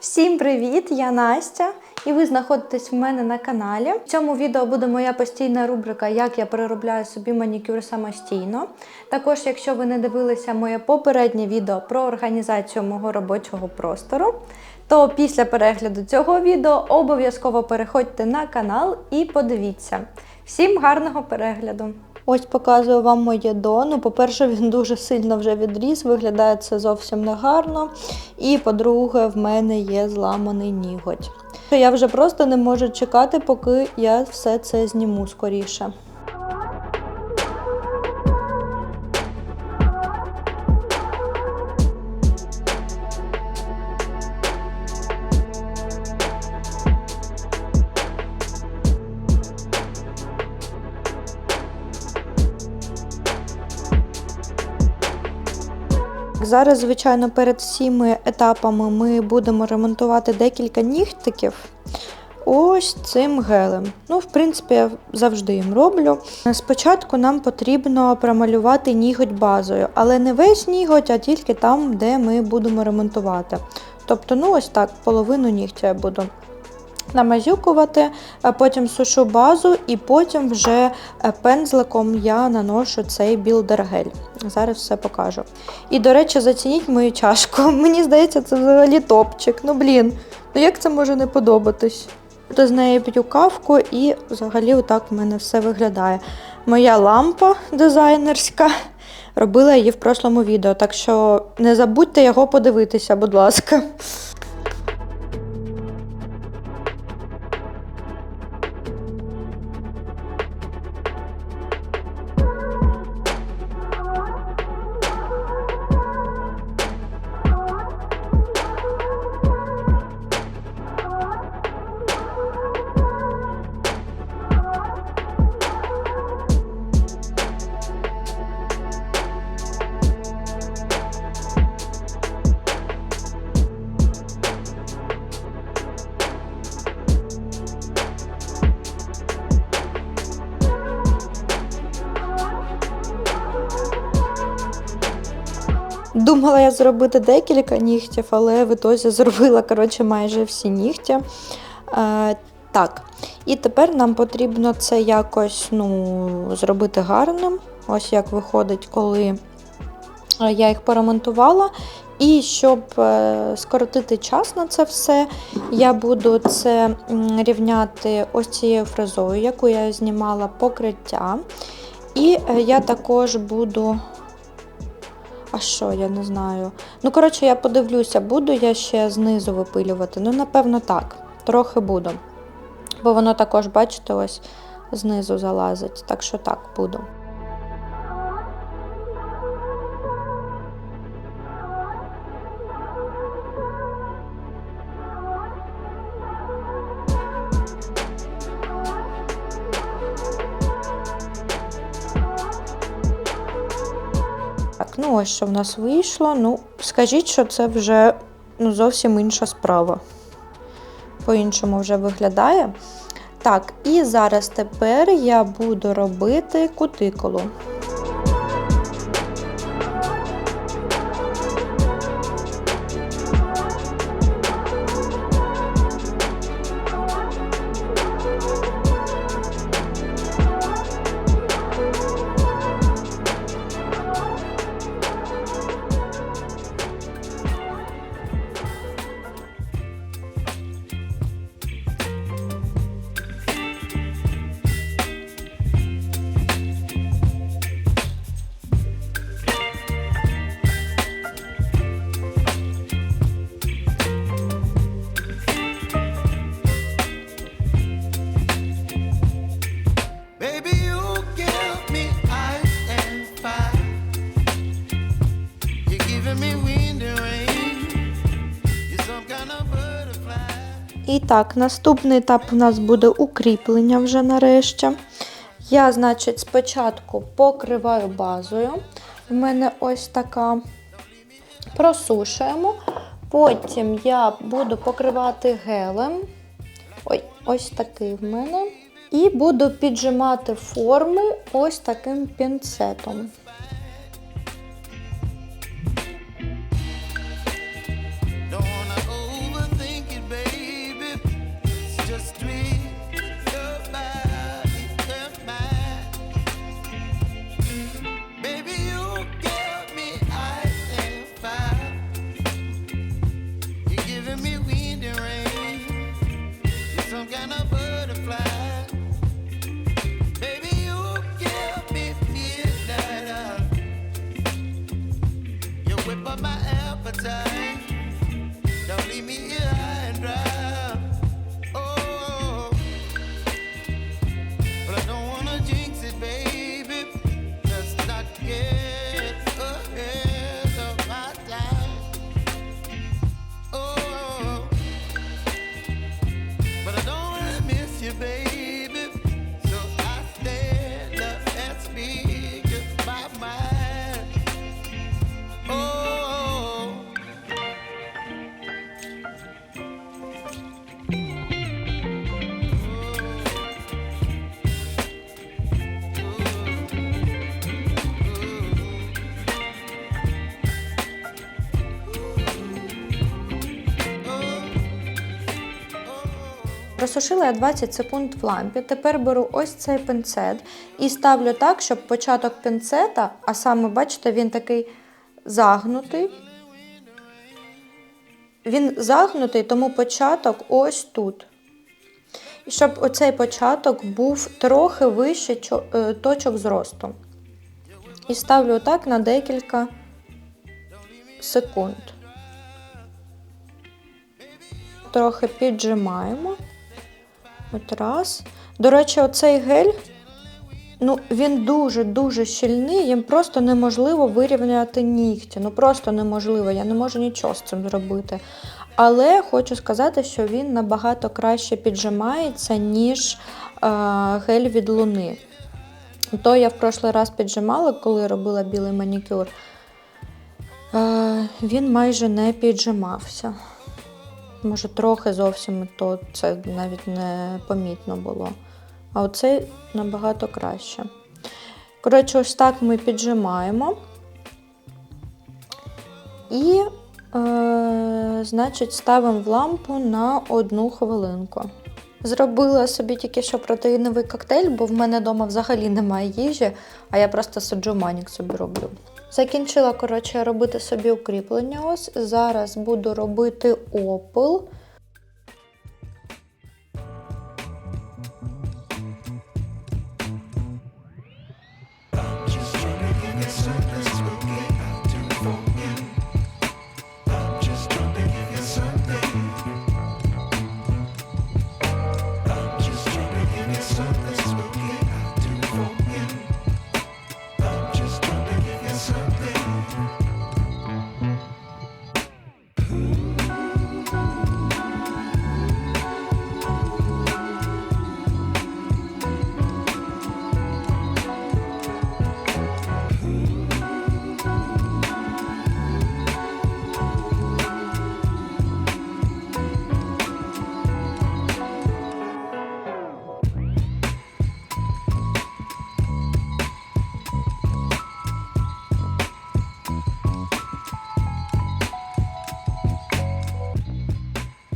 Всім привіт! Я Настя, і ви знаходитесь в мене на каналі. В цьому відео буде моя постійна рубрика, як я переробляю собі манікюр самостійно. Також, якщо ви не дивилися моє попереднє відео про організацію мого робочого простору, то після перегляду цього відео обов'язково переходьте на канал і подивіться. Всім гарного перегляду! Ось показую вам моє до. Ну, по-перше, він дуже сильно вже відріс, виглядає це зовсім негарно. І по-друге, в мене є зламаний ніготь. Я вже просто не можу чекати, поки я все це зніму скоріше. Зараз, звичайно, перед всіми етапами ми будемо ремонтувати декілька нігтиків. Ось цим гелем. Ну, в принципі, я завжди їм роблю. Спочатку нам потрібно промалювати ніготь базою, але не весь ніготь, а тільки там, де ми будемо ремонтувати. Тобто, ну ось так, половину нігтя я буду намазюкувати, потім сушу базу і потім вже е, пензликом я наношу цей білдер-гель. Зараз все покажу. І, до речі, зацініть мою чашку. Мені здається, це взагалі топчик. Ну, блін, ну як це може не подобатись? То з нею п'ю кавку і взагалі отак в мене все виглядає. Моя лампа дизайнерська. Робила її в прошлому відео, так що не забудьте його подивитися, будь ласка. Думала я зробити декілька нігтів, але в ітозі зробила коротше, майже всі нігті. Е, так, і тепер нам потрібно це якось ну, зробити гарним. Ось як виходить, коли е, я їх поремонтувала. І щоб е, скоротити час на це все, я буду це рівняти ось цією фрезою, яку я знімала покриття. І е, я також буду. А що, я не знаю. Ну, коротше, я подивлюся, буду я ще знизу випилювати. Ну, напевно, так. Трохи буду. Бо воно також, бачите, ось знизу залазить. Так що так буду. Ну ось що в нас вийшло. Ну, скажіть, що це вже ну, зовсім інша справа. По-іншому вже виглядає. Так, і зараз тепер я буду робити кутикулу. Так, наступний етап у нас буде укріплення вже нарешті. Я, значить, спочатку покриваю базою. У мене ось така просушуємо. Потім я буду покривати гелем. Ой, ось такий в мене. І буду піджимати форму ось таким пінцетом. Просушила я 20 секунд в лампі. Тепер беру ось цей пінцет і ставлю так, щоб початок пінцета, а саме, бачите, він такий загнутий. Він загнутий, тому початок ось тут. І щоб оцей початок був трохи вище е, точок зросту. І ставлю так на декілька секунд. Трохи піджимаємо. От раз. До речі, оцей гель, ну, він дуже-дуже щільний, їм просто неможливо вирівняти нігті. Ну просто неможливо, я не можу нічого з цим зробити. Але хочу сказати, що він набагато краще піджимається, ніж е, гель від луни. То я в прошлий раз піджимала, коли робила білий манікюр. Е, він майже не піджимався. Може, трохи зовсім то це навіть не помітно було. А оцей набагато краще. Коротше, ось так ми піджимаємо. І, е, значить, ставимо в лампу на одну хвилинку. Зробила собі тільки що протеїновий коктейль, бо в мене вдома взагалі немає їжі, а я просто сиджу манік собі роблю. Закінчила, коротше, робити собі укріплення. Ось зараз буду робити опил.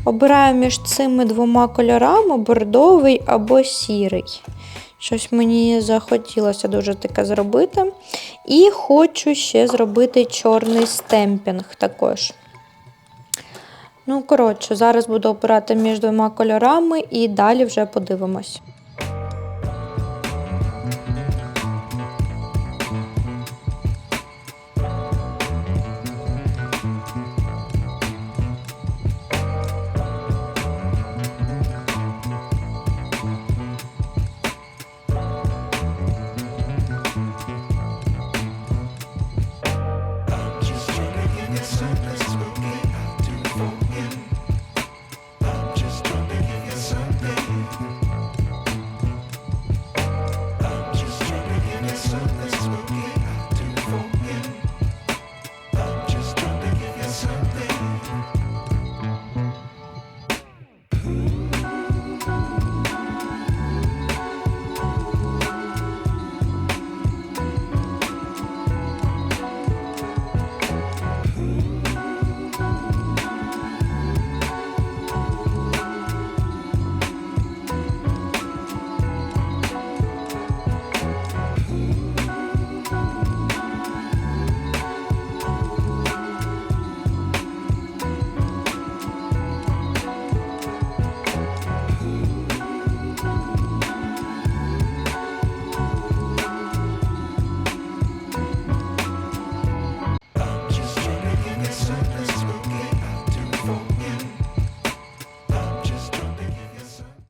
Обираю між цими двома кольорами бордовий або сірий. Щось мені захотілося дуже таке зробити. І хочу ще зробити чорний стемпінг також. Ну, коротше, зараз буду обирати між двома кольорами і далі вже подивимось.